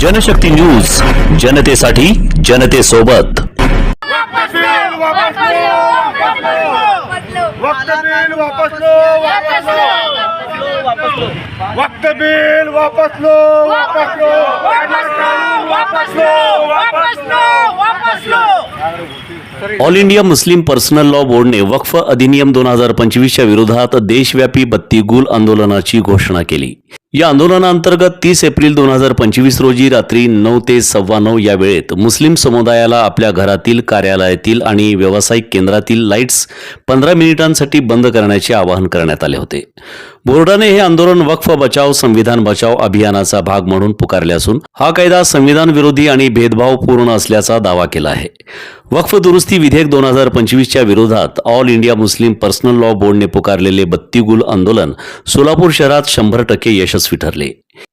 Janshakti news जनतेसाठी जनतेसोबत. वक्त बिल वापस लो वापस लो वक्त बिल वापस लो वापस लो वापस लो वापस लो वापस low all India Muslim personal law बोर्डने वक्फ अधिनियम दोन हजार पंचवीसच्या विरोधात देशव्यापी बत्ती गुल आंदोलनाची घोषणा केली. या आंदोलनाअंतर्गत तीस एप्रिल दोन हजार पंचवीस रोजी रात्री नऊ ते सव्वा नऊ या वेळेत मुस्लिम समुदायाला आपल्या घरातील कार्यालयातील आणि व्यावसायिक केंद्रातील लाईट्स पंधरा मिनिटांसाठी बंद करण्याचे आवाहन करण्यात आले होते. बोर्डाने हे आंदोलन वक्फ बचाव संविधान बचाव अभियानाचा भाग म्हणून पुकारले असून हा कायदा संविधान विरोधी आणि भेदभावपूर्ण असल्याचा दावा केला आहे. वक्फ दुरुस्ती विधेयक दोन हजार पंचवीसच्या विरोधात all India Muslim personal law बोर्डने पुकारलेले बत्तीगुल आंदोलन सोलापूर शहरात शंभर टक्के यशस्वी ठरले.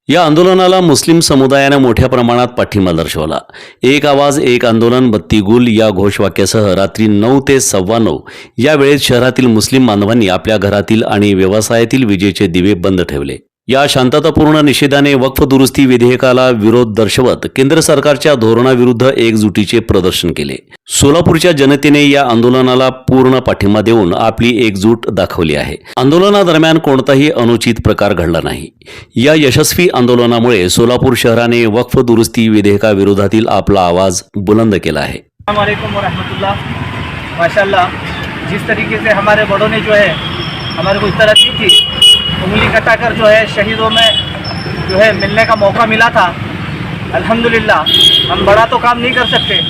या आंदोलनाला मुस्लिम समुदायानं मोठ्या प्रमाणात पाठिंबा दर्शवला. एक आवाज एक आंदोलन बत्तीगुल या घोषवाक्यासह रात्री नऊ ते सव्वा नऊ. या वेळेत शहरातील मुस्लिम बांधवांनी आपल्या घरातील आणि व्यवसायातील विजेचे दिवे बंद ठेवले. या शांततापूर्ण निषेधाने वक्फ दुरुस्ती विधेयकाला विरोध दर्शवत केंद्र सरकारच्या धोरणाविरुद्ध एकजुटीचे प्रदर्शन केले. सोलापूरच्या जनतेने या आंदोलनाला पूर्ण पाठिंबा देऊन आपली एकजूट दाखवली आहे. आंदोलनादरम्यान कोणताही अनुचित प्रकार घडला नाही. या यशस्वी आंदोलनामुळे सोलापूर शहराने वक्फ दुरुस्ती विधेयकाविरोधातील आपला आवाज बुलंद केला आहे. माशाल्लाह जिस तरीके से हमारे बड़ों ने जो है हमारे को इस तरह की थी मिला था अल्हम्दुलिल्लाह हम बड़ा तो काम नहीं कर सकते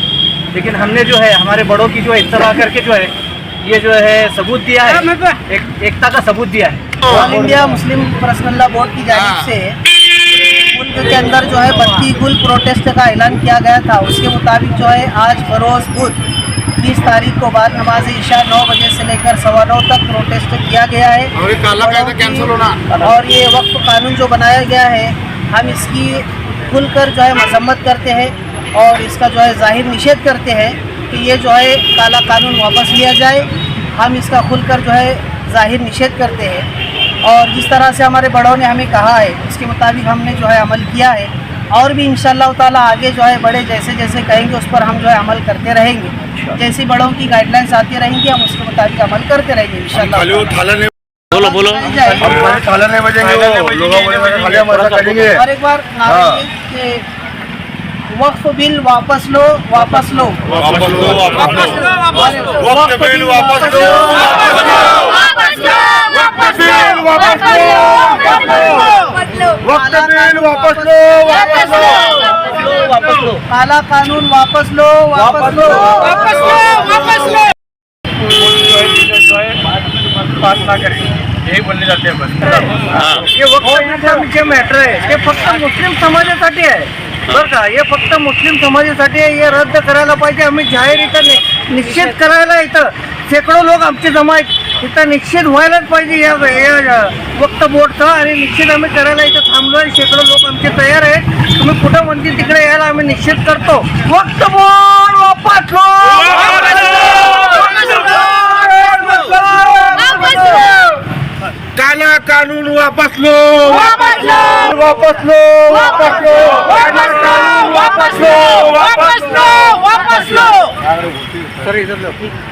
लेकिन हमने जो है हमारे बड़ों की जो है इत्तला करके जो है ये जो है सबूत दिया है एक, एकता का सबूत दिया है all India Muslim personal law board की जानिब से मुल्क के अंदर जो है बत्ती गुल प्रोटेस्ट का ऐलान किया गया था उसके मुताबिक जो है आज बरोज़ बुध तीस तारीख को बाद नमाज ईशा नौ बजे से लेकर सवा नौ तक प्रोटेस्ट किया गया है और ये काला कायदा कैंसिल होना और ये वक्त कानून जो बनाया गया है हम इसकी खुलकर जो है मजम्मत करते हैं और इसका जो है जाहिर निषेध करते हैं कि ये जो है काला कानून वापस लिया जाए हम इसका खुलकर जो है जाहिर निषेध करते हैं और जिस तरह से हमारे बड़ों ने हमें कहा है उसके मुताबिक हमने जो है अमल किया है और भी इंशाल्लाह ताला आगे जो है बड़े जैसे जैसे कहेंगे उस पर हम जो है अमल करते रहेंगे जैसी बड़ों की गाइडलाइंस आती रहेंगी हम उसके मुताबिक अमल करते रहेंगे इंशाल्लाह खाली वो ठाला नहीं बोलो बोलो जाएगा। हम खाली ठाला नहीं बजेंगे वो लोग बोलेंगे खाली हम ऐसा करेंगे और एक बार नारे हाँ। ये कि वक्फ बिल वापस लो वापस लो वापस लो वापस लो वक्फ वक्त बिल वापस लो वापस लो वक्त बिल वापस लो वक्त बिल वापस लो वापस लो वापस लो. काला कानून वापस लो वापस लो. वापस लो वापस लो. पास ना करें यही जाते हैं. बस ये वक्त जे मॅटर आहे. हे फक्त मुस्लिम समाजासाठी आहे. बरं का हे फक्त मुस्लिम समाजासाठी आहे. हे रद्द करायला पाहिजे. आम्ही जाहीर इथं नि- निषेध करायला इथं. शेकडो लोक आमचे जमा आहेत. इथं निषेध व्हायलाच पाहिजे या या वक्त बोर्डचा आणि निषेध आम्ही करायला इथं थांबलो आहे. शेकडो लोक आमचे तयार आहेत. तुम्ही कुठं म्हणतील तिकडे यायला आम्ही निषेध करतो. वक्त बोर्ड वापस लो काला कानून वापस लो वापस लो वापस लो वापस